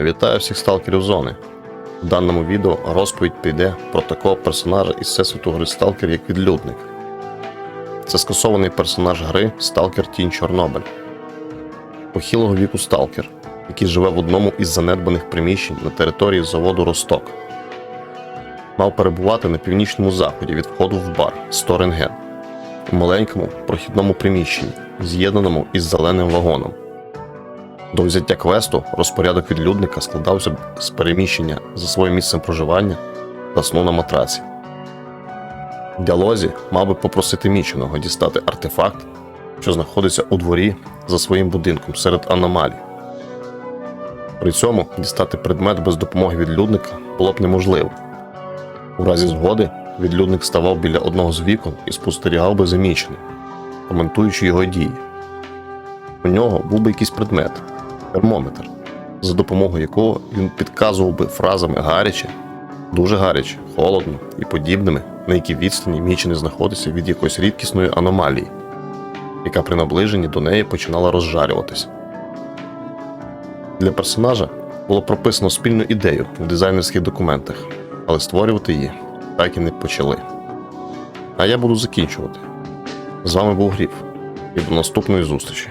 Вітаю всіх сталкерів зони. В даному відео розповідь піде про такого персонажа із всесвіту гри Сталкер, як відлюдник. Це скасований персонаж гри Сталкер Тінь Чорнобиль. Похилого віку сталкер, який живе в одному із занедбаних приміщень на території заводу Росток. Мав перебувати на північному заході від входу в бар Сторенген у маленькому прохідному приміщенні, з'єднаному із зеленим вагоном. До взяття квесту розпорядок відлюдника складався з переміщення за своїм місцем проживання та сну на матраці. Діалозі мав би попросити міченого дістати артефакт, що знаходиться у дворі за своїм будинком серед аномалій. При цьому дістати предмет без допомоги відлюдника було б неможливо. У разі згоди відлюдник ставав біля одного з вікон і спостерігав би заміченим, коментуючи його дії. У нього був би якийсь предмет термометр, за допомогою якого він підказував би фразами гаряче, дуже гаряче, холодно і подібними, на якій відстані мічений знаходиться від якоїсь рідкісної аномалії, яка при наближенні до неї починала розжарюватися. Для персонажа було прописано спільну ідею в дизайнерських документах, але створювати її так і не почали. А я буду закінчувати. З вами був Гріф, і до наступної зустрічі.